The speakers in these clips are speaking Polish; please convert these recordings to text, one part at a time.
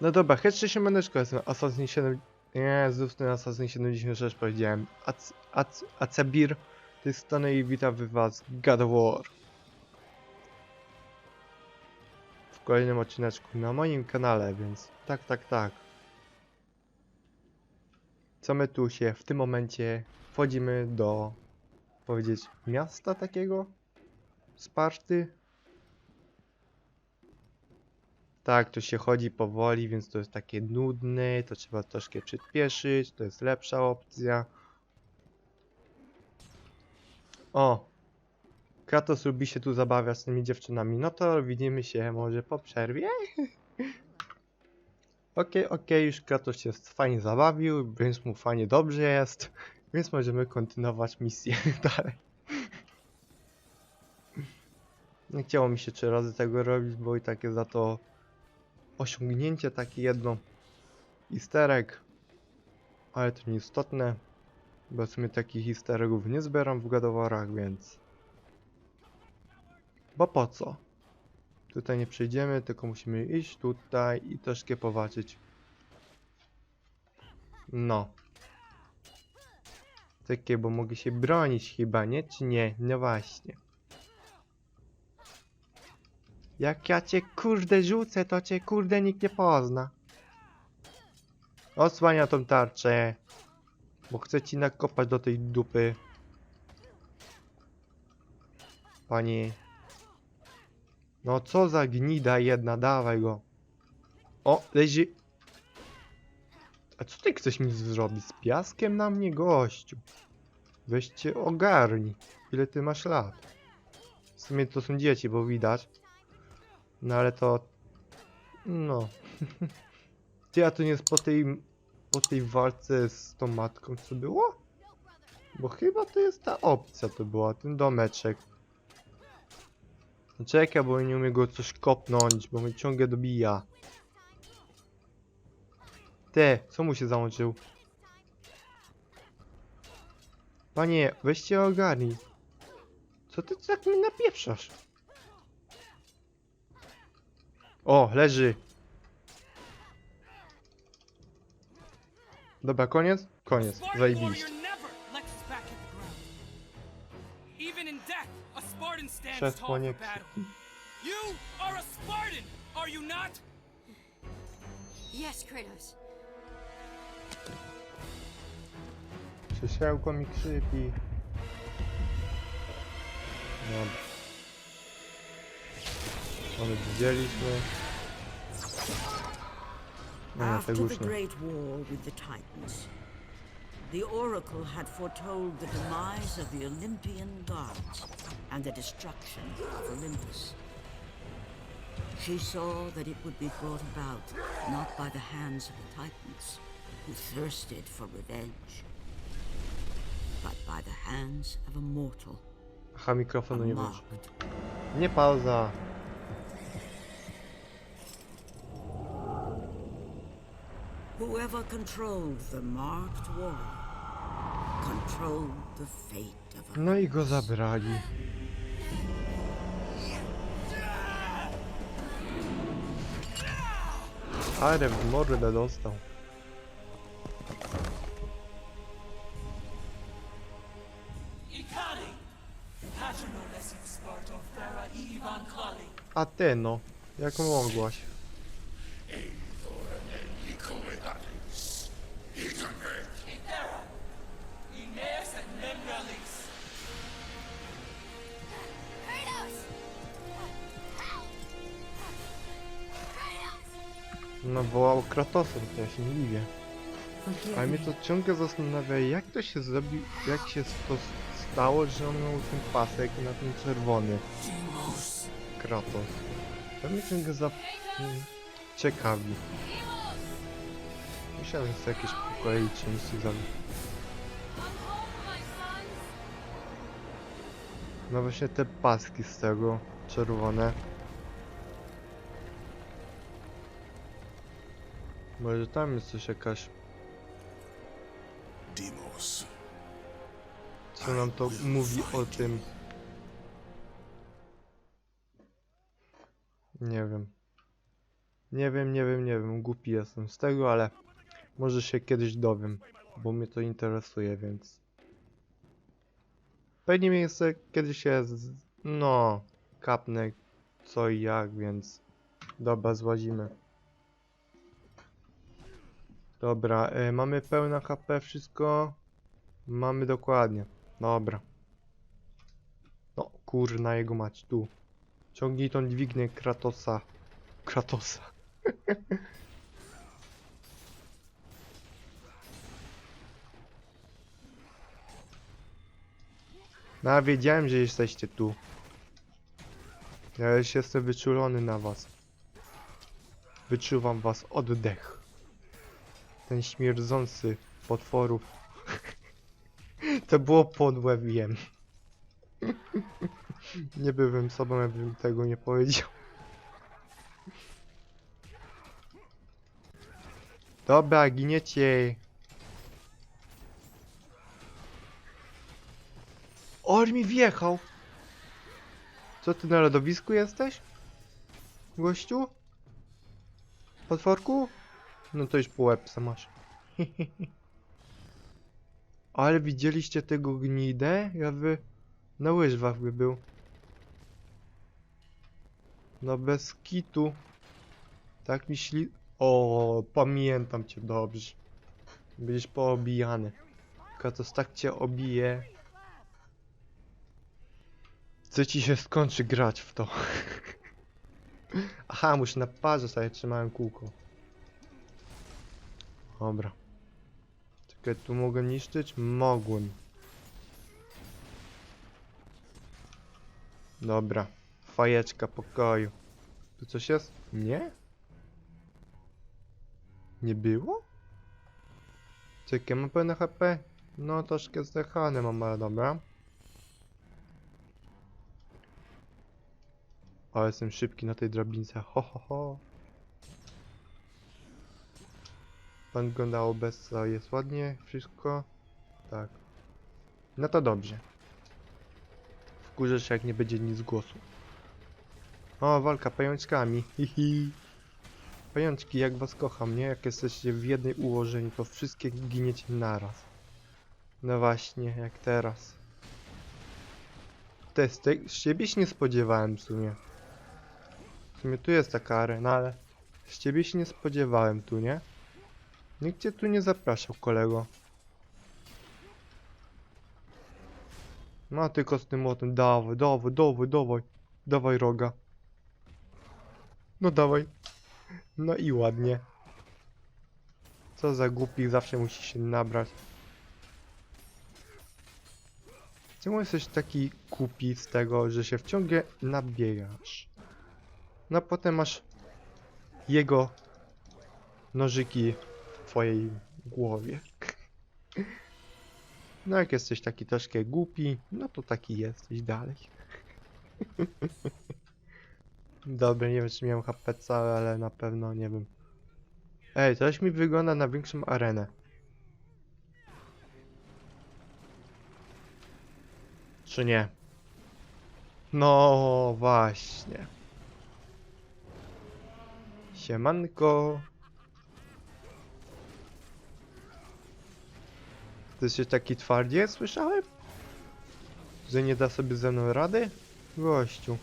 No dobra, hej, cześć, siemaneczko, jestem Assassin 7... Nie, znów ten Assassin 76 powiedziałem. Ac... Ac... Acebir tej strony i witam wy was God of War. W kolejnym odcineczku na moim kanale, więc tak, tak, tak. Co my tu się w tym momencie wchodzimy do, powiedzieć, miasta takiego? Sparty? Tak, to się chodzi powoli, więc to jest takie nudne, to trzeba troszkę przyspieszyć, to jest lepsza opcja. O! Kratos lubi się tu zabawiać z tymi dziewczynami, no to widzimy się może po przerwie. Okej, okej, już Kratos się fajnie zabawił, więc mu fajnie dobrze jest, więc możemy kontynuować misję dalej. Nie chciało mi się trzy razy tego robić, bo i takie za to osiągnięcie takie jedno isterek, ale to nieistotne, bo w sumie takich isteregów nie zbieram w gadowarach, więc bo po co? Tutaj nie przejdziemy, tylko musimy iść tutaj i troszkę powalczyć. No. Takie, bo mogę się bronić chyba, nie? Czy nie? No właśnie. Jak ja cię kurde rzucę, to cię kurde nikt nie pozna. Osłania tą tarczę. Bo chcę ci nakopać do tej dupy. Panie. No co za gnida jedna, dawaj go. O, leży. A co ty chcesz mi zrobić? Z piaskiem na mnie, gościu? Weź cię. Ile ty masz lat? W sumie to są dzieci, bo widać. No ale to... No. Ty, a to nie jest po tej... Po tej walce z tą matką, co było? Bo chyba to jest ta opcja to była, ten domeczek. Czekaj, bo nie umiem go coś kopnąć, bo mnie ciągle dobija. Te, co mu się załączył? Panie, weźcie ogarnij. Co ty tak mnie napieprzasz? O, leży. Dobra, koniec? Koniec, zajebiście. warrior never lets us back at the ground. Even in death, a Spartan stands Krzesło tall nie for battle. You are a Spartan, are you not? Yes, Kratos. Krzysełko mi krzypi. Dobra. Mamy widzieliśmy. No, After the już nie. Great War with the Titans, the Oracle had foretold the demise of the Olympian gods and the destruction of Olympus. She saw that it would be brought about not by the hands of the Titans, who thirsted for revenge, but by the hands of a mortal, Aha, a mikrofonu nie marked Nie pauza. Whoever controlled the marked warrior controlled the fate of No i go zabrali. Ale w mordę dostał. A ty no, jak mogłaś? No wołał Kratosem, to ja się nie dziwię. Ale mnie to ciągle zastanawia, jak to się zrobi, jak się to stało, że on miał ten pasek na ten czerwony. Kratos. To mnie ciągle za... mm, ciekawi. Musiałem sobie jakieś po kolei części zabić. No właśnie te paski z tego, czerwone. Może tam jest coś jakaś... Demos. Co nam to mówi o tym? Nie wiem. Nie wiem, nie wiem, nie wiem, głupi jestem z tego, ale może się kiedyś dowiem, bo mnie to interesuje, więc... Pewnie mnie jeszcze kiedyś się, z... no, kapnę co i jak, więc... Dobra, złazimy. Dobra, y, mamy pełne HP, wszystko. Mamy dokładnie. Dobra. No, kurna jego mać, tu. Ciągnij tą dźwignię Kratosa. Kratosa. No, wiedziałem, że jesteście tu. Ja już jestem wyczulony na was. Wyczuwam was oddech. Ten śmierdzący potworów. To było podłe, wiem. Nie byłem sobą, jakbym tego nie powiedział. Dobra, giniecie. On mi wjechał. Co ty na lodowisku jesteś? Gościu? Potworku? No to już po łebce masz. Ale widzieliście tego gnidę? Ja by na łyżwach by był. No bez kitu. Tak mi śli... O, pamiętam cię dobrze. Będziesz poobijany. Katos tak cię obije. Co ci się skończy grać w to? Aha, muszę na parze sobie trzymałem kółko. Dobra. Czekaj, tu mogę niszczyć? Mogłem. Dobra. Fajeczka pokoju. Tu coś jest? Nie? Nie było? Czekaj, mam pełne HP? No, troszkę zdechane mam, ale dobra. O, jestem szybki na tej drabince. Ho, ho, ho. Pan wygląda obecnie jest ładnie, wszystko. Tak. No to dobrze. Wkurzę się jak nie będzie nic głosu. O, walka pajączkami. Hihi. Pajączki, jak was kocham, nie? Jak jesteście w jednej ułożeniu, to wszystkie giniecie naraz. No właśnie, jak teraz. Testy, z ciebie się nie spodziewałem w sumie. W sumie tu jest taka arena, ale z ciebie się nie spodziewałem tu, nie? Nikt cię tu nie zapraszał, kolego. No tylko z tym młotem, dawaj, dawaj, dawaj, dawaj, dawaj roga. No dawaj. No i ładnie. Co za głupi, zawsze musi się nabrać. Czemu jesteś taki głupi z tego, że się wciągnie nabiegasz? No potem masz jego nożyki twojej głowie. No jak jesteś taki troszkę głupi, no to taki jesteś dalej. Dobra, nie wiem czy miałem HP całe, ale na pewno nie wiem. Ej, coś mi wygląda na większą arenę. Czy nie? No właśnie. Siemanko. Ty się taki twardzie słyszałem? Że nie da sobie ze mną rady? Gościu.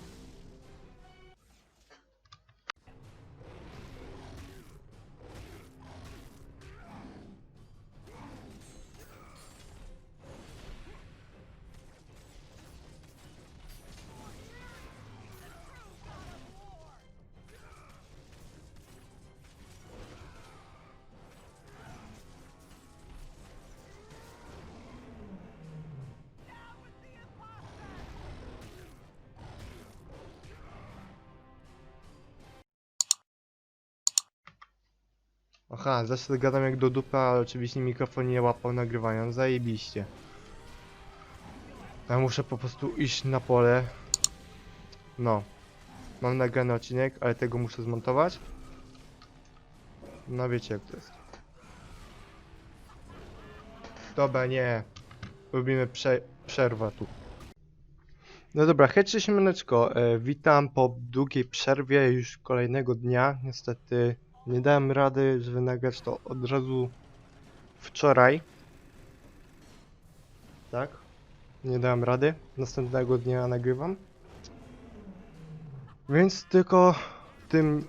Aha, zawsze gadam jak do dupy, ale oczywiście mikrofon nie łapał nagrywania. Zajebiście. Ja muszę po prostu iść na pole. No. Mam nagrany odcinek, ale tego muszę zmontować. No wiecie jak to jest. Dobra, nie. Robimy prze przerwę tu. No dobra, hej, cześć e, witam po długiej przerwie już kolejnego dnia. Niestety nie dałem rady, żeby nagrać to od razu wczoraj. Tak? Nie dałem rady. Następnego dnia nagrywam. Więc tylko tym,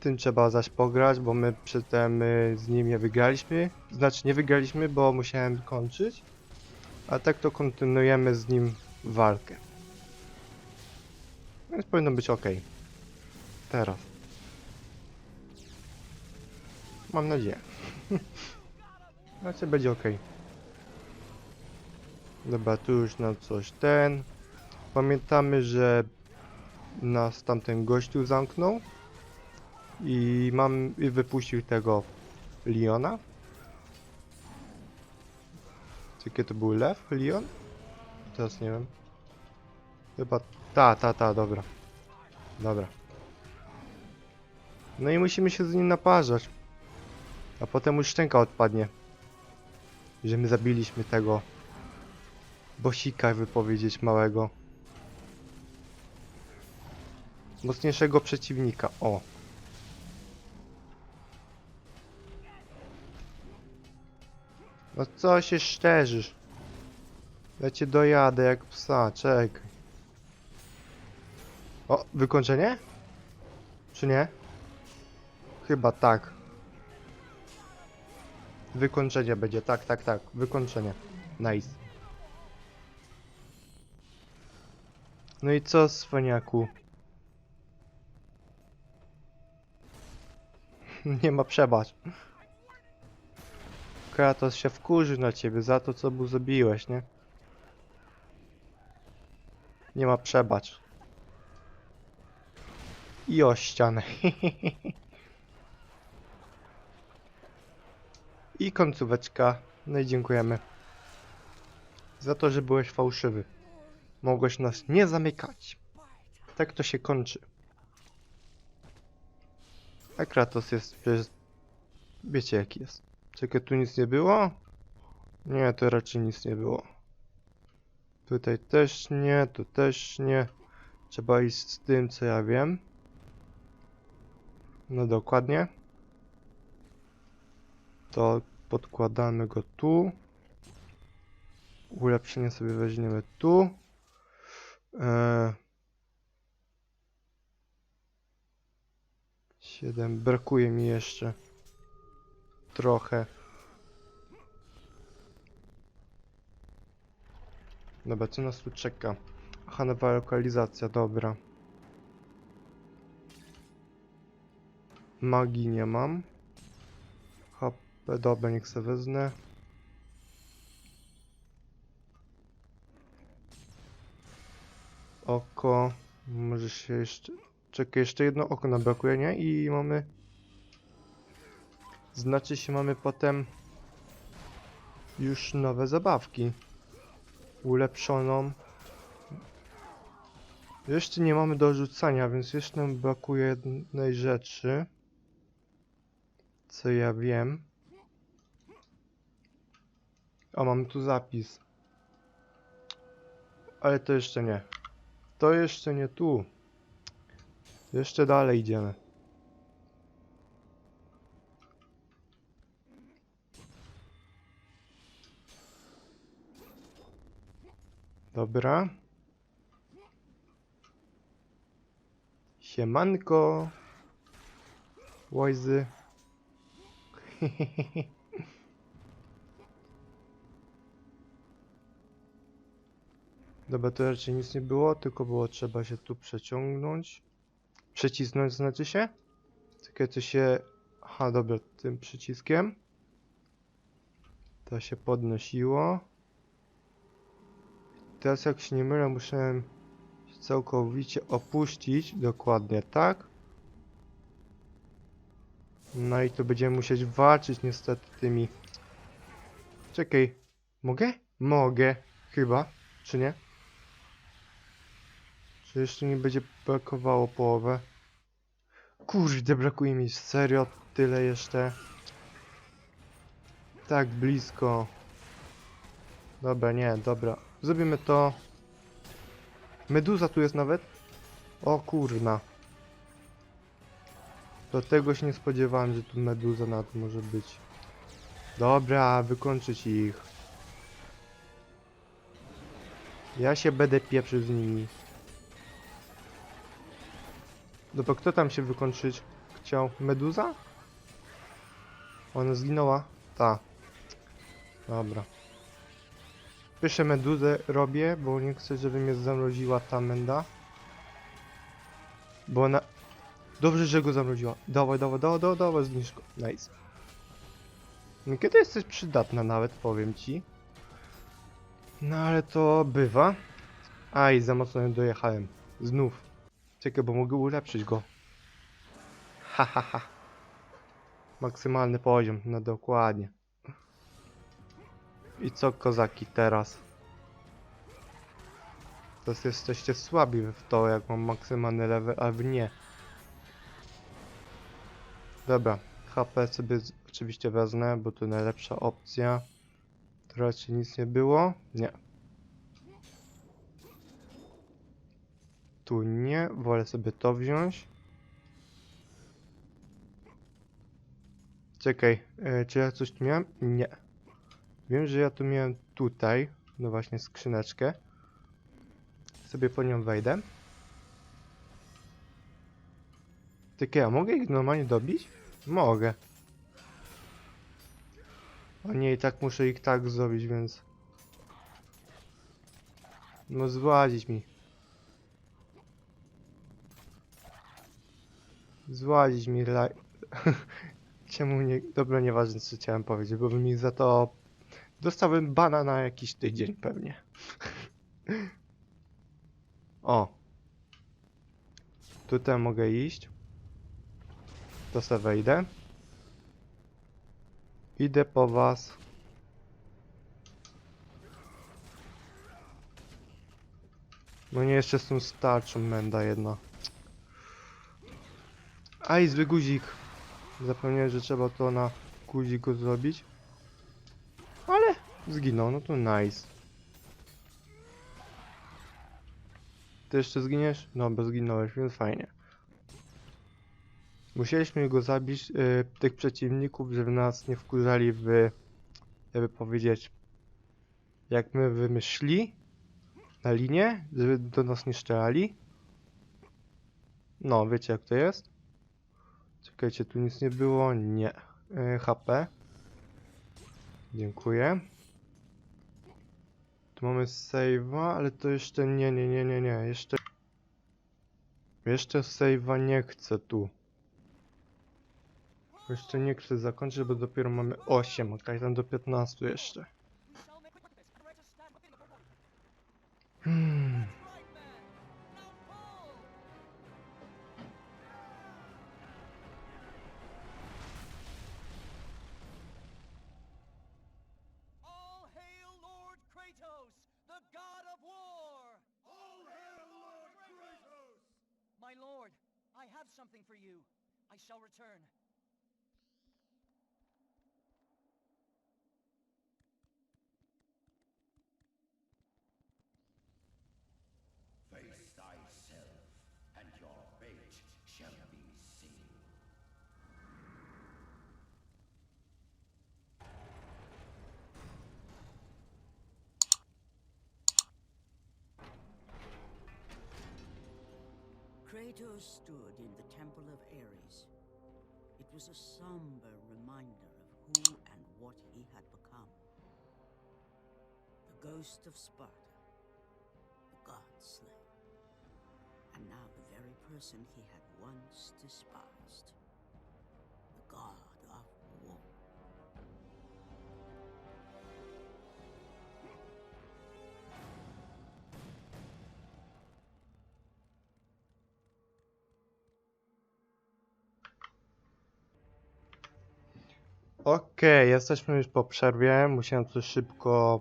tym trzeba zaś pograć, bo my przedtem y, z nim nie wygraliśmy. Znaczy nie wygraliśmy, bo musiałem kończyć. A tak to kontynuujemy z nim walkę. Więc powinno być ok. Teraz. Mam nadzieję. Znaczy będzie ok. Dobra, tu już na coś ten. Pamiętamy, że nas tamten gościu zamknął. I mam i wypuścił tego Leona. Czy Jakie to był lew? Leon? Teraz nie wiem. Chyba ta, ta, ta, dobra. Dobra. No i musimy się z nim naparzać. A potem już szczęka odpadnie. Że my zabiliśmy tego bosika, wypowiedzieć małego. Mocniejszego przeciwnika. O. No co się szczerzysz? Ja cię dojadę jak psa, czekaj. O, wykończenie? Czy nie? Chyba tak. Wykończenie będzie, tak, tak, tak. Wykończenie. Nice. No i co, swaniaku? nie ma przebacz. Kratos się wkurzy na ciebie za to, co mu zrobiłeś, nie? Nie ma przebacz. I o ścianę. I końcóweczka. No i dziękujemy. Za to, że byłeś fałszywy. Mogłeś nas nie zamykać. Tak to się kończy. A Kratos jest przecież... Wiecie jaki jest. Czekaj, tu nic nie było? Nie, to raczej nic nie było. Tutaj też nie, tu też nie. Trzeba iść z tym, co ja wiem. No dokładnie. To podkładamy go tu. Ulepszenie sobie weźmiemy tu. Eee... 7. Brakuje mi jeszcze. Trochę. Dobra, co nas tu czeka? Aha, nowa lokalizacja, dobra. Magii nie mam. Dobra, niech se wezmę. Oko. Może się jeszcze... Czekaj, jeszcze jedno oko nam brakuje, nie? I mamy... Znaczy się mamy potem... Już nowe zabawki. Ulepszoną. Jeszcze nie mamy do rzucania, więc jeszcze nam brakuje jednej rzeczy. Co ja wiem. A mamy tu zapis. Ale to jeszcze nie. To jeszcze nie tu. Jeszcze dalej idziemy. Dobra. Siemanko. Łojzy. Dobra, to raczej nic nie było, tylko było trzeba się tu przeciągnąć. Przycisnąć znaczy się? Tylko to się... Aha, dobra, tym przyciskiem. To się podnosiło. Teraz jak się nie mylę, muszę całkowicie opuścić, dokładnie tak. No i tu będziemy musieć walczyć niestety tymi... Czekaj, mogę? Mogę, chyba, czy nie? Czy jeszcze mi będzie brakowało połowę? Kurde, brakuje mi serio tyle jeszcze. Tak blisko. Dobra, nie, dobra. Zrobimy to. Meduza tu jest nawet. O kurna. Do tego się nie spodziewałem, że tu meduza na to może być. Dobra, wykończyć ich. Ja się będę pieprzył z nimi. Dobra, kto tam się wykończyć chciał? Meduza? Ona zginęła? Ta. Dobra. Pierwsze meduzę robię, bo nie chcę, żeby mnie zamroziła ta menda. Bo ona... Dobrze, że go zamroziła. Dawaj, dawaj, dawaj, dawaj, dawaj, zniszcz go. Nice. Niekiedy jesteś przydatna nawet, powiem ci. No ale to bywa. Aj, za mocno dojechałem. Znów. Czekaj, bo mogę ulepszyć go. Ha, ha, ha. Maksymalny poziom, no dokładnie. I co kozaki teraz? Teraz jesteście słabi w to, jak mam maksymalny level, albo nie. Dobra, HP sobie oczywiście wezmę, bo to najlepsza opcja. Tu raczej nic nie było? Nie. Tu nie, wolę sobie to wziąć. Czekaj, e, czy ja coś tu miałem? Nie. Wiem, że ja tu miałem tutaj, no właśnie skrzyneczkę. Sobie po nią wejdę. Tylko ja mogę ich normalnie dobić? Mogę. O nie, i tak muszę ich tak zrobić, więc... No złazić mi. Złazić mi laj... Czemu nie... Dobra, nieważne co chciałem powiedzieć, bo by mi za to... Dostałbym bana na jakiś tydzień pewnie. o. Tutaj mogę iść. To se wejdę. Idę po was. No nie, jeszcze z tą starczą menda jedna. Aj, zły guzik. Zapomniałem, że trzeba to na guziku zrobić. Ale zginął, no to nice. Ty jeszcze zginiesz? No, bo zginąłeś, więc fajnie. Musieliśmy go zabić, y, tych przeciwników, żeby nas nie wkurzali w, jakby powiedzieć, jak my wymyśli na linię, żeby do nas nie strzelali. No, wiecie jak to jest? Czekajcie, tu nic nie było? Nie. Y, HP. Dziękuję. Tu mamy save'a, ale to jeszcze nie, nie, nie, nie, nie. Jeszcze... Jeszcze save'a nie chcę tu. Jeszcze nie chcę zakończyć, bo dopiero mamy 8, a tam do 15 jeszcze. Hmm. My lord, I have something for you. I shall return. Kratos stood in the Temple of Ares. It was a somber reminder of who and what he had become. The ghost of Sparta, the god slayer, and now the very person he had once despised, the god Okej, jesteśmy już po przerwie. Musiałem coś szybko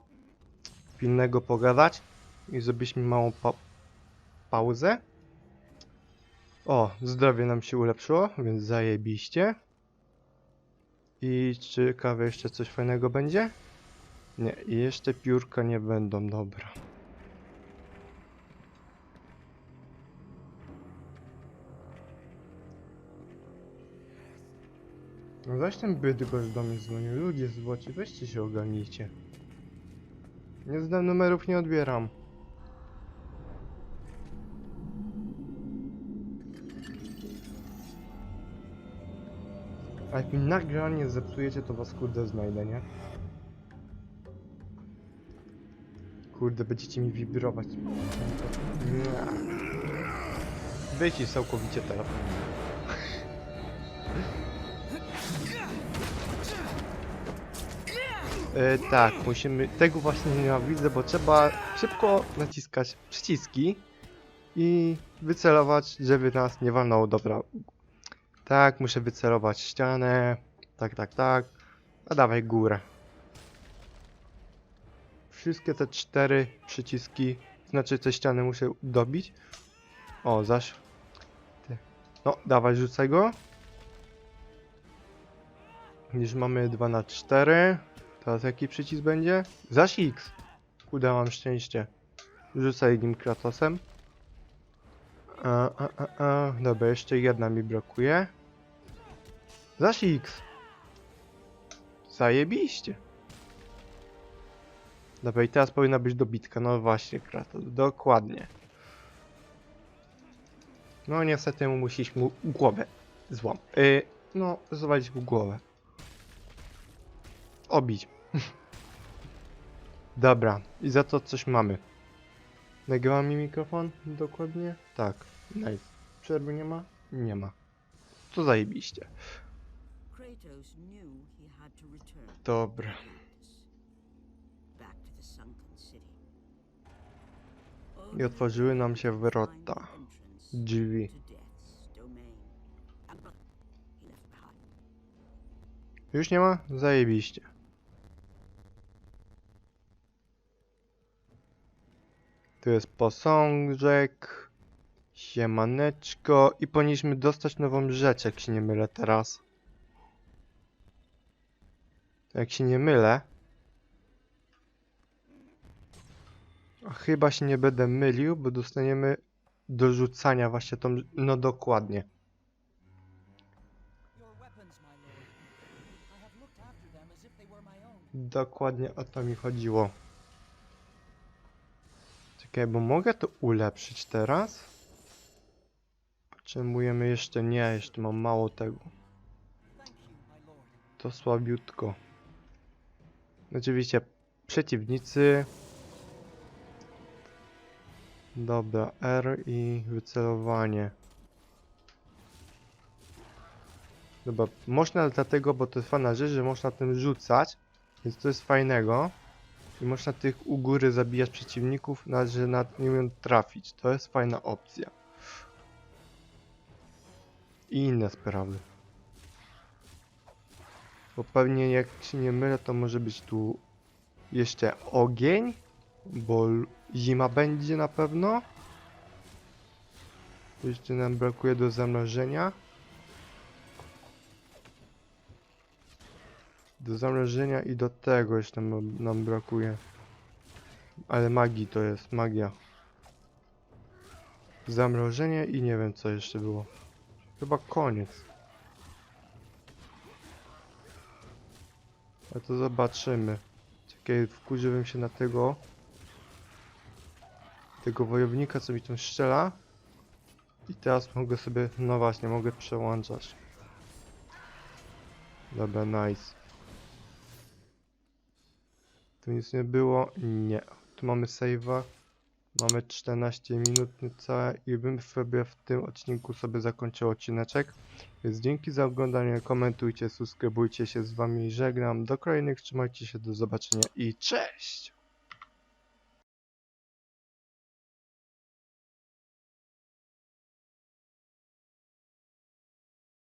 pilnego pogadać i zrobiliśmy małą pa pauzę. O, zdrowie nam się ulepszyło, więc zajebiście. I ciekawe jeszcze coś fajnego będzie? Nie, jeszcze piórka nie będą, dobra. No weź ten bydgoszcz do mnie dzwonił. Ludzie złoci, weźcie się ogarnijcie. Nie znam numerów, nie odbieram. A jak mi nagranie zepsujecie, to was kurde znajdę, nie? Kurde, będziecie mi wibrować. Wyjść całkowicie teraz. E, tak, musimy. Tego właśnie nienawidzę, bo trzeba szybko naciskać przyciski i wycelować, żeby nas nie walnęło. Dobra. Tak, muszę wycelować ścianę. Tak, tak, tak. A dawaj górę. Wszystkie te cztery przyciski, znaczy te ściany muszę dobić. O, zaś. No, dawaj, rzucaj go. Już mamy 2 na 4. Teraz jaki przycisk będzie? Zaś X. Kurde, mam szczęście. Rzucaj nim Kratosem. A, a, a, a. Dobra, jeszcze jedna mi brakuje. Zaś X. Zajebiście. Dobra, i teraz powinna być dobitka. No właśnie, Kratos. Dokładnie. No niestety mu musieliśmy mu głowę złam. Yy, no, zwalić mu głowę. Obić. Dobra, i za to coś mamy. Nagrywa mi mikrofon? Dokładnie? Tak. Nice. Przerwy nie ma? Nie ma. To zajebiście. Dobra. I otworzyły nam się wrota. Drzwi. Już nie ma? Zajebiście. Tu jest posążek. Siemaneczko. I powinniśmy dostać nową rzecz, jak się nie mylę teraz. Jak się nie mylę. Chyba się nie będę mylił, bo dostaniemy do rzucania właśnie tą... No dokładnie. Dokładnie o to mi chodziło. Czekaj, bo mogę to ulepszyć teraz? Potrzebujemy jeszcze nie, jeszcze mam mało tego. To słabiutko. Oczywiście przeciwnicy. Dobra, R i wycelowanie. Dobra, można dlatego, bo to jest fajna rzecz, że można tym rzucać, więc to jest fajnego. I można tych u góry zabijać przeciwników, nawet że nad umiem trafić. To jest fajna opcja. I inne sprawy. Bo pewnie jak się nie mylę, to może być tu jeszcze ogień, bo zima będzie na pewno. Jeszcze nam brakuje do zamrożenia. Do zamrożenia i do tego jeszcze nam, nam brakuje. Ale magii to jest, magia. Zamrożenie i nie wiem co jeszcze było. Chyba koniec. A to zobaczymy. Czekaj, wkurzyłem się na tego. Tego wojownika, co mi tam strzela. I teraz mogę sobie, no właśnie, mogę przełączać. Dobra, nice. Tu nic nie było? Nie. Tu mamy save'a. Mamy 14 minut niecałe i bym sobie w tym odcinku sobie zakończył odcineczek. Więc dzięki za oglądanie, komentujcie, subskrybujcie się z wami, żegnam. Do kolejnych, trzymajcie się, do zobaczenia i cześć!